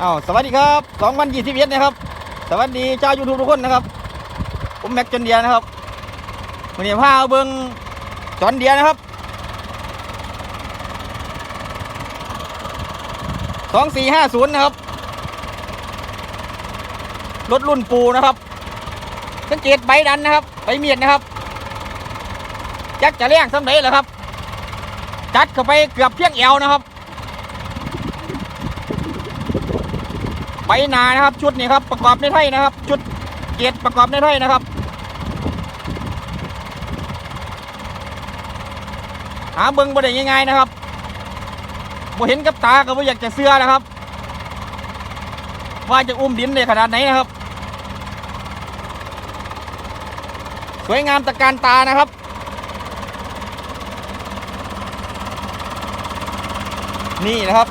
อ้าวสวัสดีครับ2021นะครับ สวัสดีชาวยูทูบทุกคนนะครับ ผมแม็กจอนเดียนะครับวันนี้พาเอาเบิงจอนเดียนะครับ2450นะครับ รถรุ่นปูนะครับสังเกตใบดันนะครับใบเมียดนะครับยักจะเลี้ยงสำเร็จแล้วครับ จัดเข้าไปเกือบเพียงเอวนะครับ ไปหนานะครับ ชุดนี้ครับประกอบในไทยนะครับ ชุดเกียรติประกอบในไทยนะครับหาเบิ้งบ่ได้ง่ายๆนะครับบ่เห็นกับตาก็บ่อยากจะเสื้อนะครับ ว่าจะอุ้มดินได้ขนาดไหนนะครับ สวยงามตะการตานะครับนี่นะครับ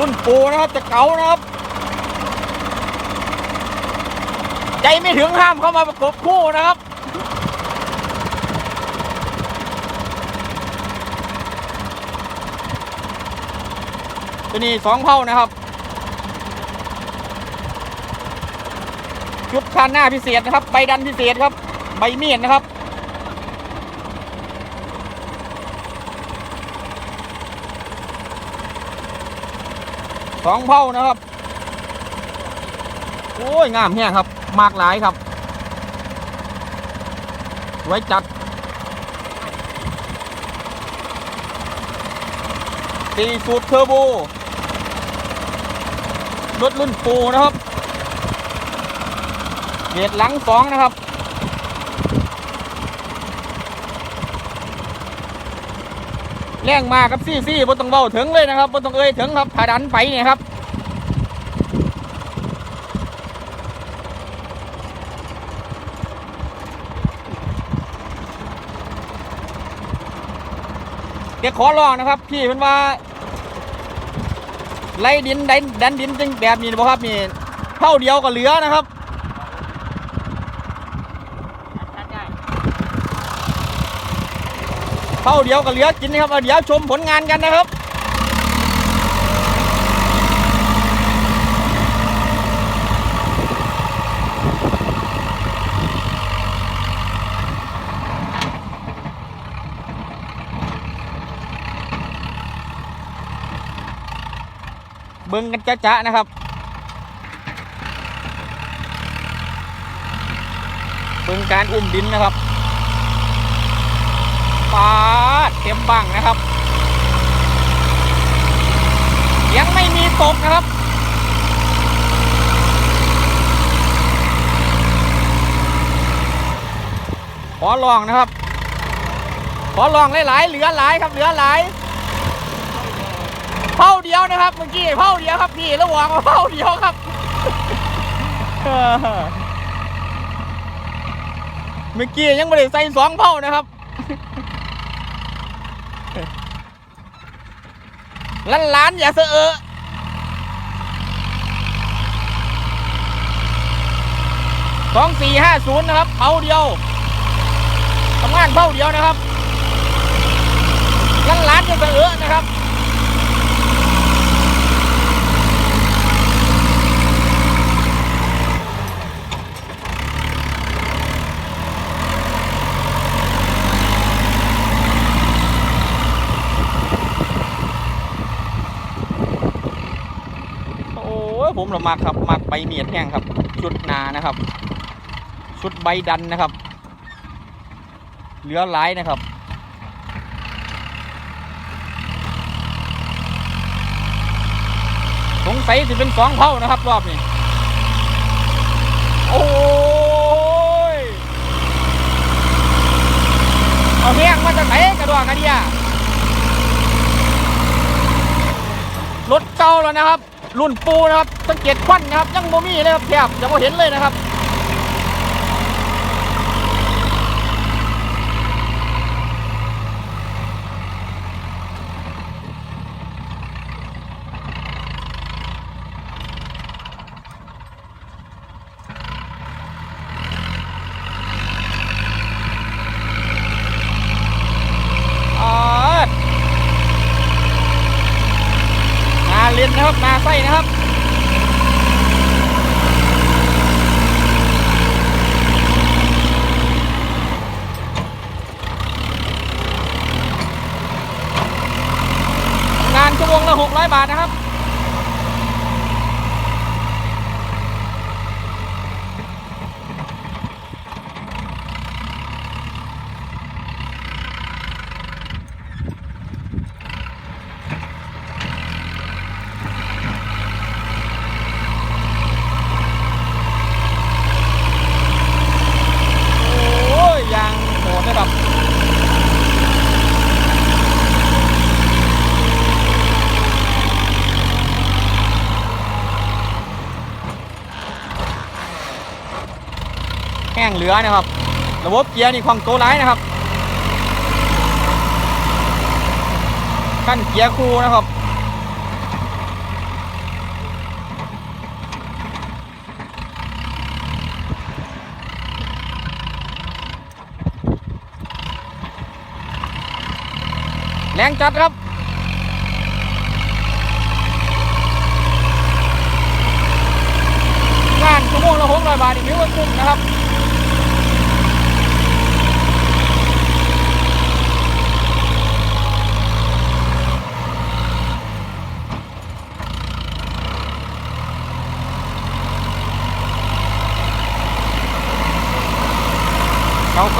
รุ่นปูนะครับจะเก๋านะครับ ใจไม่ถึงห้ามเข้ามาประกบคู่นะครับตัวนี้สองเผ่านะครับ ชุดคานหน้าพิเศษนะครับ ใบดันพิเศษครับ ใบเมียนนะครับ สองเผ่านะครับ โอ้ย งามแห้งครับ มากหลายครับ ไว้จัดตีสูตรเทอร์โบรถรุ่นปูนะครับเกียรหลังสองนะครับ แรงมากับซี่ซี่บนต้องเบาถึงเลยนะครับบนต้องเอ่ยถึงครับถ้าดันไปเนี่ยครับเดี๋ยวขอลองนะครับ พี่เป็นว่าไล่ดินดันดันดินจังแบบนี้บ่ครับนี่เท่าเดียวก็เหลือนะครับ เท่าเดียวก็เหลือกินนะครับเอาเดี๋ยวชมผลงานกันนะครับเบิ่งกันจ้าๆนะครับ เบิ่งการอุ้มดินนะครับ ปาดเต็มบังนะครับ ยังไม่มีตกนะครับ ขอลองนะครับ ขอลองหลายๆเหลือหลายครับเหลือหลายเผาเดียวนะครับเมื่อกี้เผาเดียวครับพี่ระวังว่าเผาเดียวครับเมื่อกี้ยังไม่ได้ใส่สองเผานะครับ ล้านล้านอย่าเสอะเอะสองสี่ห้าศูนย์นะครับเผาเดียวทำงานเผาเดียวนะครับล้านล้านอย่าเสือะนะครับ โอ้ยผ หมักครับมักใบเมียดแห้งครับ ชุดนานะครับ ชุดใบดันนะครับ เหลือหลายนะครับสงสัยจะเป็นสองเผ่านะครับรอบนี้โอ้ยเอาแห้งมาจากไหนกระดวกกระเดียรถเก่าแล้วนะครับ รุ่นปูนะครับสังเกตควันนะครับยังโมมี่เลยครับแทบจะไม่เห็นเลยนะครับ อ๋อ งา นนะครับ มาไส้นะครับงานชั่วโมงละ600 บาทนะครับ โอ้ยยางโหดเลยครับ แห้ งเหลือนะครับ ระบบเกียร์นี่ความโตร้ายนะครับขั้นเกียร์คู่นะครับแรงจัดครับงานชั่วโมงละหกร้อยบาทอีกนิ้วคุ้มนะครับ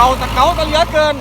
เก่าแต่เก่าแต่เหลือเกิน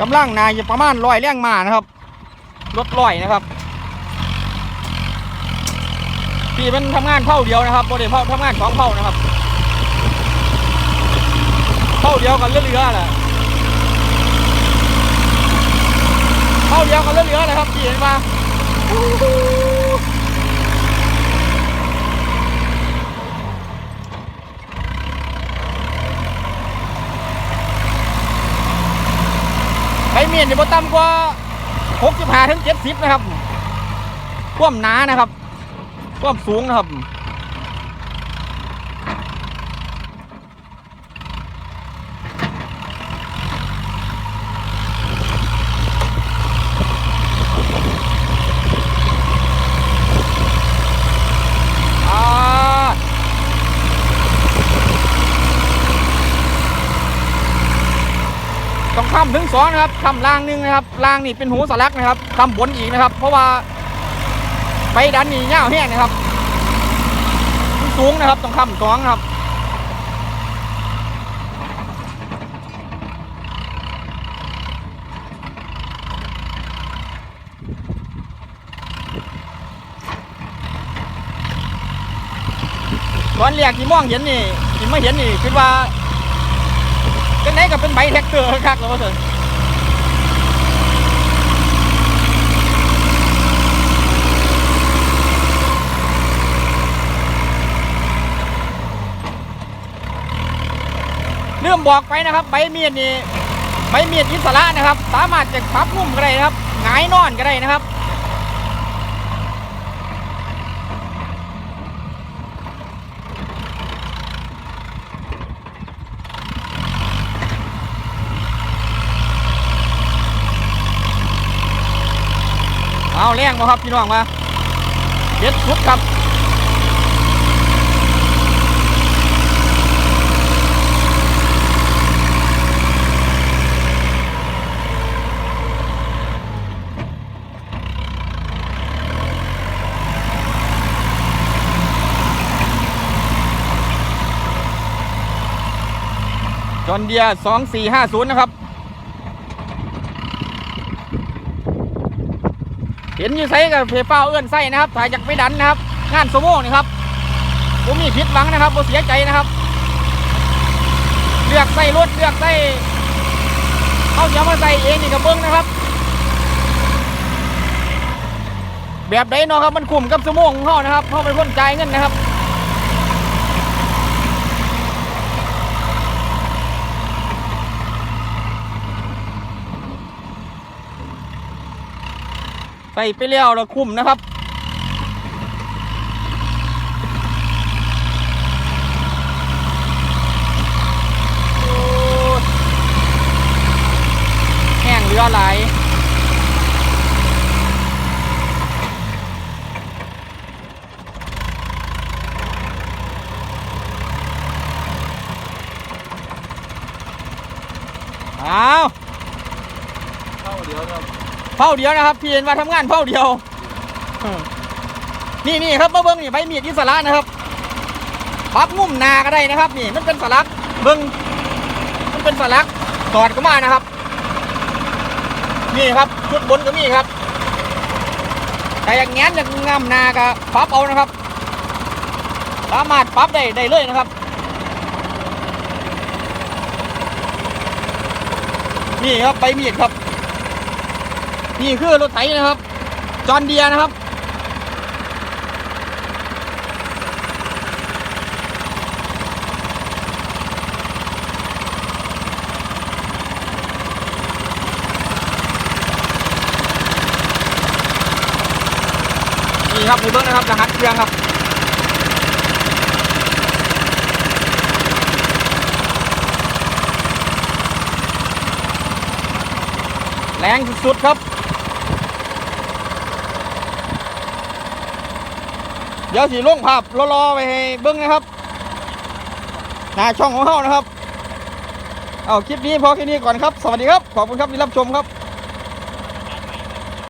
กำลังนายประมาณลอยแรงมานะครับรถลอยนะครับพี่เป็นทำงานเท่าเดียวนะครับโมเดลเวณทำงานสองเท่านะครับเท่าเดียวกันเรือๆแหละเท่าเดียวกันเรือๆเลยครับพี่เห็นปะใบเมีย นนี่บ่ต่ำกว่า65ถึง70 นะครับ ความหนานะครับ ความสูงนะครับ อ่าต้อง คำถึงสองนะครับคำล่างหนึงนะครับล่างนี่เป็นหูสลักนะครับคำบนอีกนะครับ เพราะว่าไปดันนี่ยาวแห้งนะครับสูงนะครับต้องค้ำสองนะครับตอนแรกที่มองเห็นนี่ที่ไม่เห็นนี่คิดว่า จังไหนก็เป็นใบแท็กเตอร์คักๆแล้วว่าเถอะเรื่องบอกไปนะครับ ใบเมียดนี่ใบเมียดอิสระนะครับ สามารถจะปรับมุมก็ได้นะครับหงายนอนก็ได้นะครับ เอาแรงมาครับพี่น้องมาเด็ดสุดครับจอนเดียสองสี่ห้าศูนย์นะครับ เห็นอยู่ไซกับเพเป้าเอื้อนไส้นะครับถ่ายจากไม่ดันนะครับ งานโซโม่นี่ครับผมมีผิดหวังนะครับผมเสียใจนะครับ เลือกไส่รถเลือกไส้เข้าจะมาใส่เองนี่กับเบิ้งนะครับ แบบใดเนาะครับมันคุ้มกับสมองของเขานะครับเขาเป็นคนจ่ายเงินนะครับ ส่ไปแล้วเราคุ้มนะครับแห้งเรือไหลายอ้าว เข้าเดี๋ยวครับ เผาเดียวนะครับพี่เห็นว่าทำงานเผาเดียว นี่นี่ครับมาเบิ้งนี่ใบมีดอิสระนะครับปรับงุ่มนาก็ได้นะครับนี่มันเป็นสลักเบิ้งมันเป็นสลักตอดก็มานะครับ นี่ครับชุดบนก็มีครับ แต่อย่างงั้นอย่างงามนาก็ปรับเอานะครับสามารถปรับได้ได้เลยนะครับ นี่ครับใบมีดครับ นี่คือรถไถนะครับ จอนเดียนะครับ นี่ครับในเบื้องนะครับรหัสเครื่องครับแรงสุดๆครับ เดี๋ยวสีลงภาพรอๆไปให้เบิ้งนะครับ หน้าช่องของเขานะครับ เอาคลิปนี้พอแค่นี้ก่อนครับ สวัสดีครับ ขอบคุณครับที่รับชมครับ